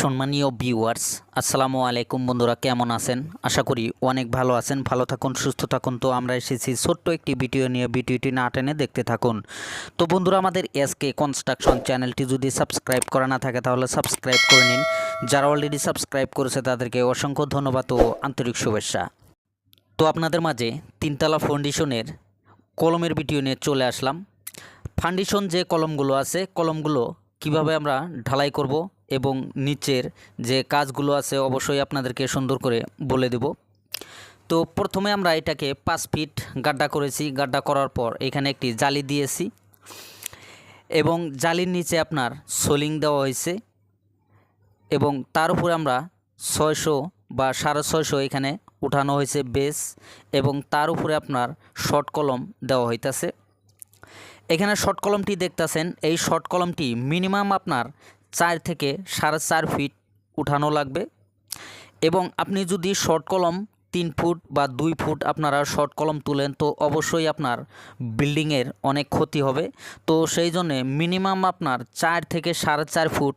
সম্মানীয় ভিউয়ার্স আসসালামু আলাইকুম বন্ধুরা, কেমন আছেন? আশা করি অনেক ভালো আছেন, ভালো থাকুন, সুস্থ থাকুন। তো আমরা এসেছি ছোট্ট একটি ভিডিও নিয়ে, ভিডিওটি না টেনে দেখতে থাকুন। তো বন্ধুরা, আমাদের এসকে কনস্ট্রাকশন চ্যানেলটি যদি সাবস্ক্রাইব করা না থাকে, তাহলে সাবস্ক্রাইব করে নিন। যারা অলরেডি সাবস্ক্রাইব করেছে, তাদেরকে অসংখ্য ধন্যবাদ ও আন্তরিক শুভেচ্ছা। তো আপনাদের মাঝে তিনতলা ফাউন্ডেশনের কলমের ভিডিও নিয়ে চলে আসলাম। ফাউন্ডেশন যে কলমগুলো আছে, কলমগুলো কীভাবে আমরা ঢালাই করব এবং নিচের যে কাজগুলো আছে অবশ্যই আপনাদেরকে সুন্দর করে বলে দেব। তো প্রথমে আমরা এটাকে পাঁচ ফিট গাড্ডা করেছি। গাড্ডা করার পর এখানে একটি জালি দিয়েছি এবং জালির নিচে আপনার সোলিং দেওয়া হয়েছে এবং তার উপরে আমরা ছয়শো বা সাড়ে ছয়শো এখানে উঠানো হয়েছে বেস এবং তার উপরে আপনার শর্ট কলম দেওয়া হইতাছে। এখানে শর্ট কলমটি দেখতেছেন। এই শর্ট কলমটি মিনিমাম আপনার চার থেকে সাড়ে চার ফিট উঠানো লাগবে। এবং আপনি যদি শর্ট কলম তিন ফুট বা দুই ফুট আপনারা শর্ট কলম তুলেন, তো অবশ্যই আপনার বিল্ডিংয়ের অনেক ক্ষতি হবে। তো সেই জন্যে মিনিমাম আপনার চার থেকে সাড়ে চার ফুট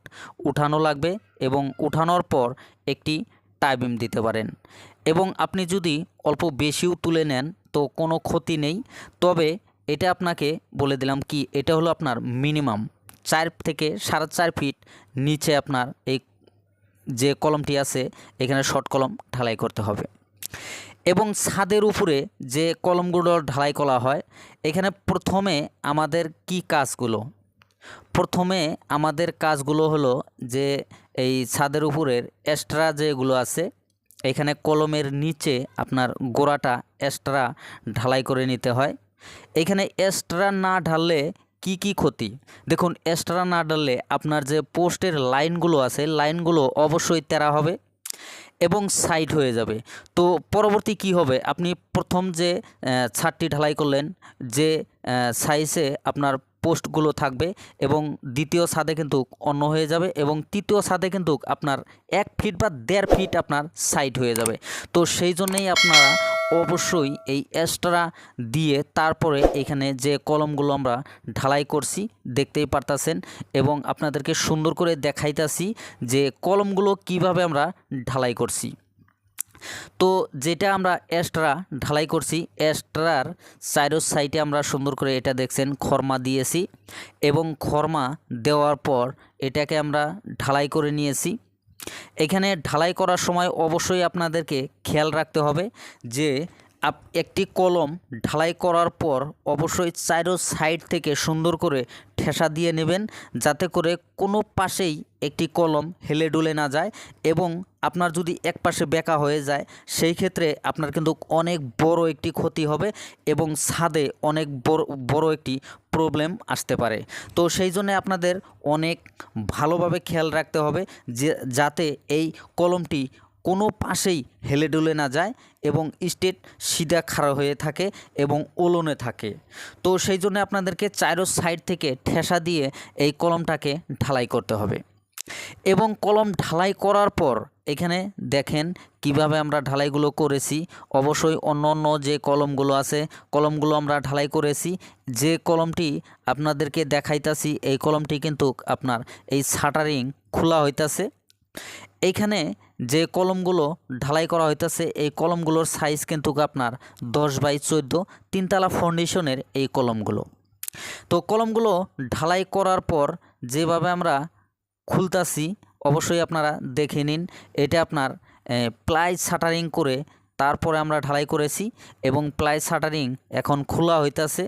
উঠানো লাগবে এবং উঠানোর পর একটি টাইবিম দিতে পারেন। এবং আপনি যদি অল্প বেশিও তুলে নেন, তো কোনো ক্ষতি নেই। তবে এটা আপনাকে বলে দিলাম কি, এটা হলো আপনার মিনিমাম চার থেকে সাড়ে চার ফিট নিচে আপনার এই যে কলমটি আছে, এখানে শর্ট কলম ঢালাই করতে হবে। এবং ছাদের উপরে যে কলমগুলো ঢালাই করা হয়, এখানে প্রথমে আমাদের কি কাজগুলো? প্রথমে আমাদের কাজগুলো হলো যে এই ছাদের উপরের এক্সট্রা যেগুলো আছে, এখানে কলমের নিচে আপনার গোড়াটা এক্সট্রা ঢালাই করে নিতে হয়। এখানে এক্সট্রা না ঢাললে কি কি ক্ষতি? দেখুন এক্সট্রা না ঢাললে আপনার যে পোস্টের লাইনগুলো আছে, লাইনগুলো অবশ্যই তেরা হবে এবং সাইড হয়ে যাবে। তো পরবর্তী কি হবে? আপনি প্রথম যে ছাদটি ঢালাই করলেন, যে সাইজে আপনার পোস্টগুলো থাকবে এবং দ্বিতীয় ছাদে কিন্তু অন্য হয়ে যাবে এবং তৃতীয় ছাদে কিন্তু আপনার এক ফিট বা দেড় ফিট আপনার সাইড হয়ে যাবে। তো সেই জন্যেই আপনারা অবশ্যই এই এক্সট্রা দিয়ে তারপরে এখানে যে কলমগুলো আমরা ঢালাই করছি, দেখতেই পারতাছেন এবং আপনাদেরকে সুন্দর করে দেখাইতাছি যে কলমগুলো কীভাবে আমরা ঢালাই করছি। তো যেটা আমরা এক্সট্রা ঢালাই করছি এক্সট্রার সাইডের সাইডে আমরা সুন্দর করে এটা দেখছেন, খরমা দিয়েছি এবং খরমা দেওয়ার পর এটাকে আমরা ঢালাই করে নিয়েছি। এখানে ঢালাই করার সময় অবশ্যই আপনাদেরকে খেয়াল রাখতে হবে যে আপ একটি কলম ঢালাই করার পর অবশ্যই চারো সাইড থেকে সুন্দর করে ঠেসা দিয়ে নেবেন, যাতে করে কোনো পাশেই একটি কলম হেলে ডুলে না যায় এবং আপনার যদি এক পাশে বেঁকা হয়ে যায়, সেই ক্ষেত্রে আপনার কিন্তু অনেক বড় একটি ক্ষতি হবে এবং ছাদে অনেক বড় বড় একটি প্রবলেম আসতে পারে। তো সেই জন্য আপনাদের অনেক ভালোভাবে খেয়াল রাখতে হবে যে, যাতে এই কলমটি কোনো পাশেই হেলে ডুলে না যায় এবং স্টেট সিধা খাড়া হয়ে থাকে এবং ওলনে থাকে। তো সেই জন্য আপনাদেরকে চারো সাইড থেকে ঠেসা দিয়ে এই কলমটাকে ঢালাই করতে হবে। এবং কলম ঢালাই করার পর এখানে দেখেন কীভাবে আমরা ঢালাইগুলো করেছি। অবশ্যই অন্য অন্য যে কলমগুলো আছে, কলমগুলো আমরা ঢালাই করেছি। যে কলমটি আপনাদেরকে দেখাইতাছি, এই কলমটি কিন্তু আপনার এই শাটারিং খোলা হইতাছে। এইখানে যে কলমগুলো ঢালাই করা হইতেছে, এই কলমগুলোর সাইজ কিন্তু আপনার দশ বাই চোদ্দ তিনতলা ফাউন্ডেশনের এই কলমগুলো। তো কলমগুলো ঢালাই করার পর যেভাবে আমরা খুলতাছি, অবশ্যই আপনারা দেখে নিন। এটা আপনার প্লাই শাটারিং করে তারপরে আমরা ঢালাই করেছি এবং প্লাই শাটারিং এখন খোলা হইতাছে।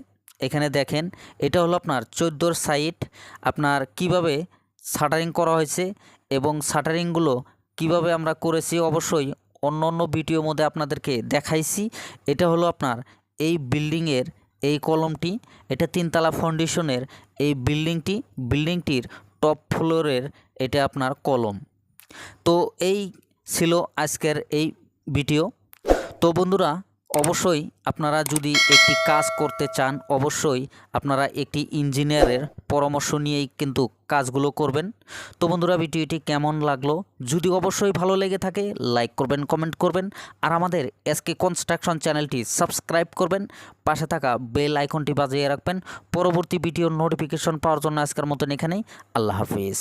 এখানে দেখেন, এটা হলো আপনার চোদ্দোর সাইড আপনার কীভাবে শাটারিং করা হয়েছে এবং শাটারিংগুলো কীভাবে আমরা করেছি অবশ্যই অন্য অন্য ভিডিওর মধ্যে আপনাদেরকে দেখাইছি। এটা হলো আপনার এই বিল্ডিংয়ের এই কলমটি, এটা তিনতলা ফাউন্ডেশনের এই বিল্ডিংটি, বিল্ডিংটির টপ ফ্লোরের এটা আপনার কলম। তো এই ছিল আজকের এই ভিডিও। তো বন্ধুরা অবশ্যই আপনারা যদি একটি কাজ করতে চান, অবশ্যই আপনারা একটি ইঞ্জিনিয়ারের পরামর্শ নিয়েই কিন্তু কাজগুলো করবেন। তো বন্ধুরা, ভিডিওটি কেমন লাগল? যদি অবশ্যই ভালো লেগে থাকে, লাইক করবেন, কমেন্ট করবেন, আর আমাদের এসকে কনস্ট্রাকশন চ্যানেলটি সাবস্ক্রাইব করবেন, পাশে থাকা বেল আইকনটি বাজিয়ে রাখবেন। পরবর্তী ভিডিওর নোটিফিকেশন পাওয়ার জন্য আজকের মতন এখানেই। আল্লাহ হাফিজ।